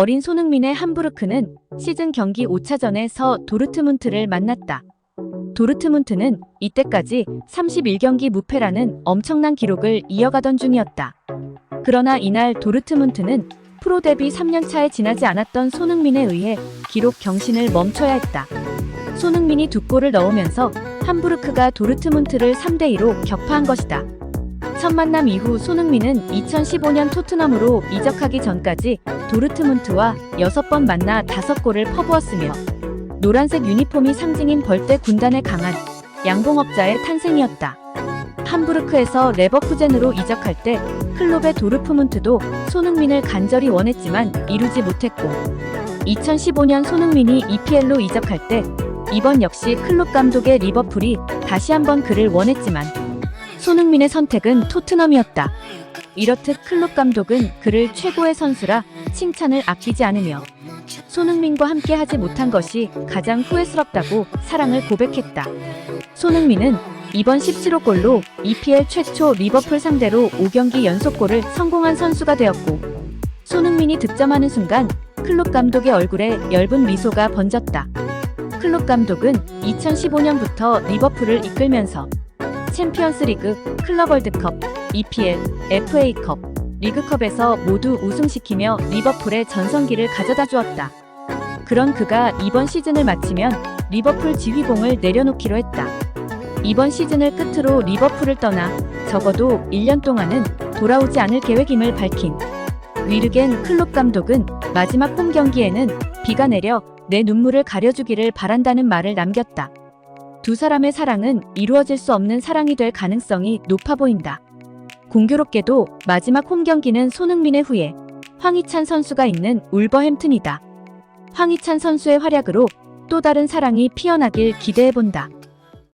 어린 손흥민의 함부르크는 시즌 경기 5차전에 서 도르트문트를 만났다. 도르트문트는 이때까지 31경기 무패라는 엄청난 기록을 이어가던 중이었다. 그러나 이날 도르트문트는 프로 데뷔 3년 차에 지나지 않았던 손흥민에 의해 기록 경신을 멈춰야 했다. 손흥민이 두 골을 넣으면서 함부르크가 도르트문트를 3대2로 격파한 것이다. 첫 만남 이후 손흥민은 2015년 토트넘으로 이적하기 전까지 도르트문트와 6번 만나 5골을 퍼부었으며 노란색 유니폼이 상징인 벌떼 군단의 강한 양봉업자의 탄생이었다. 함부르크에서 레버쿠젠으로 이적할 때 클롭의 도르트문트도 손흥민을 간절히 원했지만 이루지 못했고 2015년 손흥민이 EPL로 이적할 때 이번 역시 클롭 감독의 리버풀이 다시 한번 그를 원했지만 손흥민의 선택은 토트넘이었다. 이렇듯 클롭 감독은 그를 최고의 선수라 칭찬을 아끼지 않으며 손흥민과 함께 하지 못한 것이 가장 후회스럽다고 사랑을 고백했다. 손흥민은 이번 17호 골로 EPL 최초 리버풀 상대로 5경기 연속골을 성공한 선수가 되었고 손흥민이 득점하는 순간 클롭 감독의 얼굴에 엷은 미소가 번졌다. 클롭 감독은 2015년부터 리버풀을 이끌면서 챔피언스 리그, 클럽 월드컵, EPL, FA컵, 리그컵에서 모두 우승시키며 리버풀의 전성기를 가져다 주었다. 그런 그가 이번 시즌을 마치면 리버풀 지휘봉을 내려놓기로 했다. 이번 시즌을 끝으로 리버풀을 떠나 적어도 1년 동안은 돌아오지 않을 계획임을 밝힌 위르겐 클롭 감독은 마지막 홈 경기에는 비가 내려 내 눈물을 가려주기를 바란다는 말을 남겼다. 두 사람의 사랑은 이루어질 수 없는 사랑이 될 가능성이 높아 보인다. 공교롭게도 마지막 홈 경기는 손흥민의 후예 황희찬 선수가 있는 울버햄튼이다. 황희찬 선수의 활약으로 또 다른 사랑이 피어나길 기대해 본다.